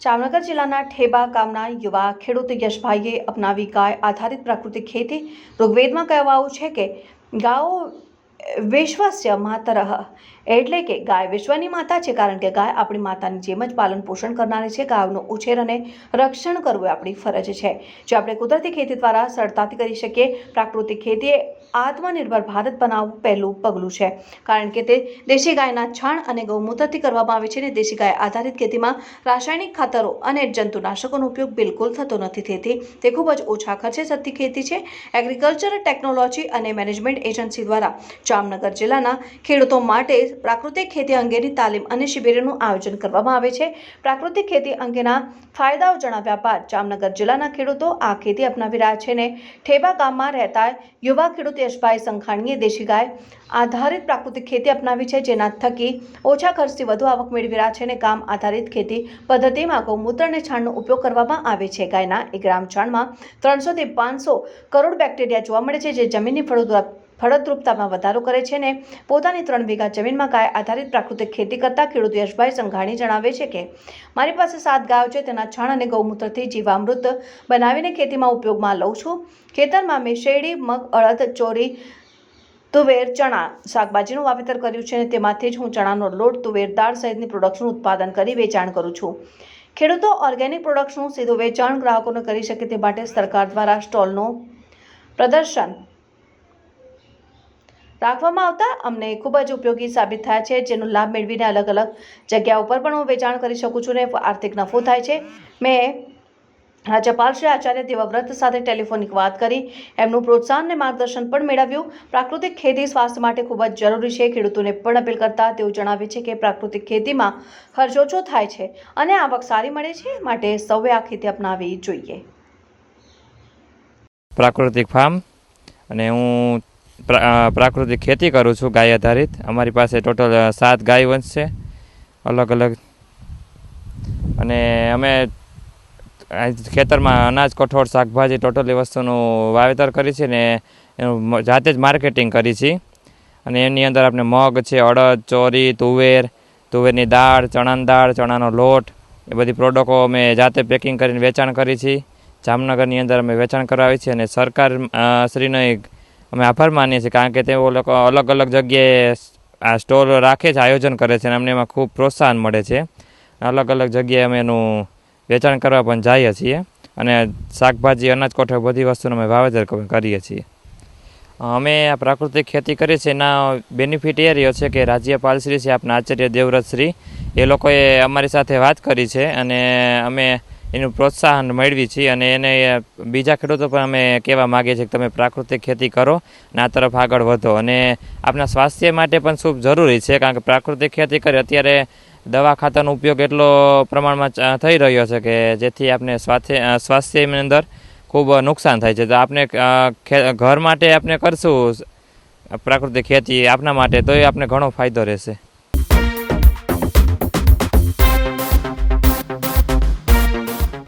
જામનગર જિલ્લાના ઠેબા ગામના યુવા ખેડૂત યશભાઈએ અપનાવી ગાય આધારિત પ્રાકૃતિક ખેતી ઋગ્વેદમાં કહેવાયું છે કે ગાઓ વિશ્વસ્ય માતરઃ. એટલે કે ગાય વિશ્વની માતા છે, કારણ કે ગાય આપણી માતાની જેમ જ પાલન પોષણ કરનારી છે, ગાયનું ઉછેર અને રક્ષણ કરવું એ આપણી ફરજ છે. જે આપણે કુદરતી ખેતી દ્વારા સરળતાથી કરી શકીએ, પ્રાકૃતિક ખેતી આત્મનિર્ભર ભારત બનાવવું પહેલું પગલું છે. કારણ કે તે દેશી ગાયના છાણ અને ગૌમૂત્રથી કરવામાં આવે છે અને દેશી ગાય આધારિત ખેતીમાં રાસાયણિક ખાતરો અને જંતુનાશકોનો ઉપયોગ બિલકુલ થતો નથી. તેથી તે ખૂબ જ ઓછા ખર્ચે થતી ખેતી છે. એગ્રીકલ્ચર ટેકનોલોજી અને મેનેજમેન્ટ એજન્સી દ્વારા જામનગર જિલ્લાના ખેડૂતો માટે પ્રાકૃતિક ખેતી અંગેની તાલીમ અને શિબિરનું આયોજન કરવામાં આવે છે. પ્રાકૃતિક ખેતી અંગેના ફાયદાઓ જણાવ્યા બાદ જામનગર જિલ્લાના ખેડૂતો આ ખેતી અપનાવી રહ્યા છે ને ઠેબા ગામમાં રહેતા યુવા ખેડૂત યશભાઈ સંખાણીએ દેશી ગાય આધારિત પ્રાકૃતિક ખેતી અપનાવી છે, જેના થકી ઓછા ખર્ચથી વધુ આવક મેળવી રહ્યા છે ને ગામ આધારિત ખેતી પદ્ધતિમાં ગૌમૂત્ર અને છાણનો ઉપયોગ કરવામાં આવે છે. ગાયના એક ગ્રામ છાણમાં ત્રણસોથી પાંચસો કરોડ બેક્ટેરિયા જોવા મળે છે, જે જમીનની ફળદ્રુપ ફળદ્રુપતામાં વધારો કરે છે અને પોતાની ત્રણ વીઘા જમીનમાં ગાય આધારિત પ્રાકૃતિક ખેતી કરતા ખેડૂત યશભાઈ સંઘાણી જણાવે છે કે, મારી પાસે સાત ગાયો છે, તેના છાણ અને ગૌમૂત્રથી જીવામૃત બનાવીને ખેતીમાં ઉપયોગમાં લઉં છું. ખેતરમાં મેં શેરડી મગ, અડદ, ચોરી, તુવેર, ચણા, શાકભાજીનું વાવેતર કર્યું છે અને તેમાંથી જ હું ચણાનો લોટ, તુવેર દાળ સહિતની પ્રોડક્ટનું ઉત્પાદન કરી વેચાણ કરું છું. ખેડૂતો ઓર્ગેનિક પ્રોડક્ટ્સનું સીધું વેચાણ ગ્રાહકોને કરી શકે તે માટે સરકાર દ્વારા સ્ટોલનું પ્રદર્શન રાખવામાં આવતા અમને ખૂબ જ ઉપયોગી સાબિત થયા છે, જેનો લાભ મેળવીને અલગ અલગ જગ્યા ઉપર પણ હું વેચાણ કરી શકું છું ને આર્થિક નફો થાય છે. મેં રાજ્યપાલ શ્રી આચાર્ય દેવવ્રત સાથે ટેલિફોનિક વાત કરી, એમનું પ્રોત્સાહન અને માર્ગદર્શન પણ મેળવ્યું. પ્રાકૃતિક ખેતી સ્વાસ્થ્ય માટે ખૂબ જ જરૂરી છે, ખેડૂતોને પણ અપીલ કરતા તેઓ જણાવે છે કે પ્રાકૃતિક ખેતીમાં ખર્ચ ઓછો થાય છે અને આવક સારી મળે છે માટે સૌએ આ ખેતી અપનાવવી જોઈએ. પ્રાકૃતિક ફાર્મ અને હું પ્રાકૃતિક ખેતી કરું છું ગાય આધારિત. અમારી પાસે ટોટલ સાત ગાય વંશ છે. અલગ અલગ. અને અમે ખેતરમાં અનાજ, કઠોળ, શાકભાજી ટોટલી વસ્તુનું વાવેતર કરી છે ને એનું જાતે જ માર્કેટિંગ કરી છે. અને એની અંદર આપણે મગ છે, અડદ, ચોરી, તુવેર, તુવેરની દાળ, ચણાની દાળ, ચણાનો લોટ, એ બધી પ્રોડક્ટો અમે જાતે પેકિંગ કરીને વેચાણ કરી છે. જામનગરની અંદર અમે વેચાણ કરાવી છીએ અને સરકાર શ્રીનો એક અમે આભાર માનીએ છીએ કારણ કે તેઓ લોકો અલગ અલગ જગ્યાએ આ સ્ટોલ રાખે છે, આયોજન કરે છે અને અમને એમાં ખૂબ પ્રોત્સાહન મળે છે. અલગ અલગ જગ્યાએ અમે એનું વેચાણ કરવા પણ જઈએ છીએ અને શાકભાજી અનાજ કોઠો બધી વસ્તુનું અમે વાવેતર કરીએ છીએ. અમે આ પ્રાકૃતિક ખેતી કરીએ છીએ. એના બેનિફિટ એ રહ્યો છે કે રાજ્યપાલશ્રી છે આપણા આચાર્ય દેવવ્રતશ્રી એ લોકોએ અમારી સાથે વાત કરી છે અને અમે એનું પ્રોત્સાહન મેળવી છીએ અને એને બીજા ખેડૂતો પણ અમે કહેવા માગીએ છીએ કે તમે પ્રાકૃતિક ખેતી કરો અને આ તરફ આગળ વધો. અને આપણા સ્વાસ્થ્ય માટે પણ ખૂબ જરૂરી છે કારણ કે પ્રાકૃતિક ખેતી કરી અત્યારે દવા ખાતરનો ઉપયોગ એટલો પ્રમાણમાં થઈ રહ્યો છે કે જેથી આપણે સ્વાસ્થ્ય સ્વાસ્થ્યની અંદર ખૂબ નુકસાન થાય છે. તો આપણે ઘર માટે આપણે કરશું પ્રાકૃતિક ખેતી આપના માટે, તો એ આપણે ઘણો ફાયદો રહેશે.